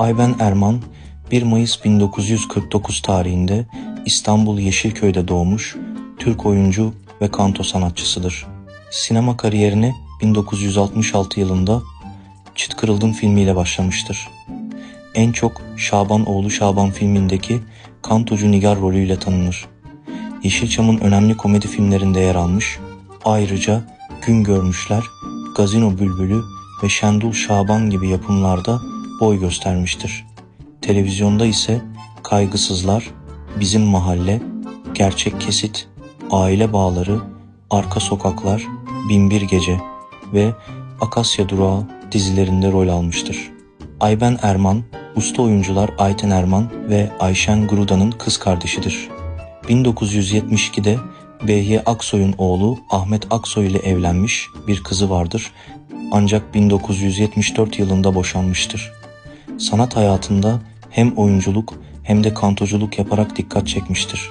Ayben Erman 1 Mayıs 1949 tarihinde İstanbul Yeşilköy'de doğmuş Türk oyuncu ve kanto sanatçısıdır. Sinema kariyerine 1966 yılında Çıt Kırıldım filmiyle başlamıştır. En çok Şaban Oğlu Şaban filmindeki kantocu Nigar rolüyle tanınır. Yeşilçam'ın önemli komedi filmlerinde yer almış. Ayrıca Gün Görmüşler, Gazino Bülbülü ve Şendul Şaban gibi yapımlarda boy göstermiştir. Televizyonda ise Kaygısızlar, Bizim Mahalle, Gerçek Kesit, Aile Bağları, Arka Sokaklar, Binbir Gece ve Akasya Durağı dizilerinde rol almıştır. Ayben Erman, usta oyuncular Ayten Erman ve Ayşen Gruda'nın kız kardeşidir. 1972'de Behiye Aksoy'un oğlu Ahmet Aksoy ile evlenmiş bir kızı vardır ancak 1974 yılında boşanmıştır. Sanat hayatında hem oyunculuk hem de kantoculuk yaparak dikkat çekmiştir.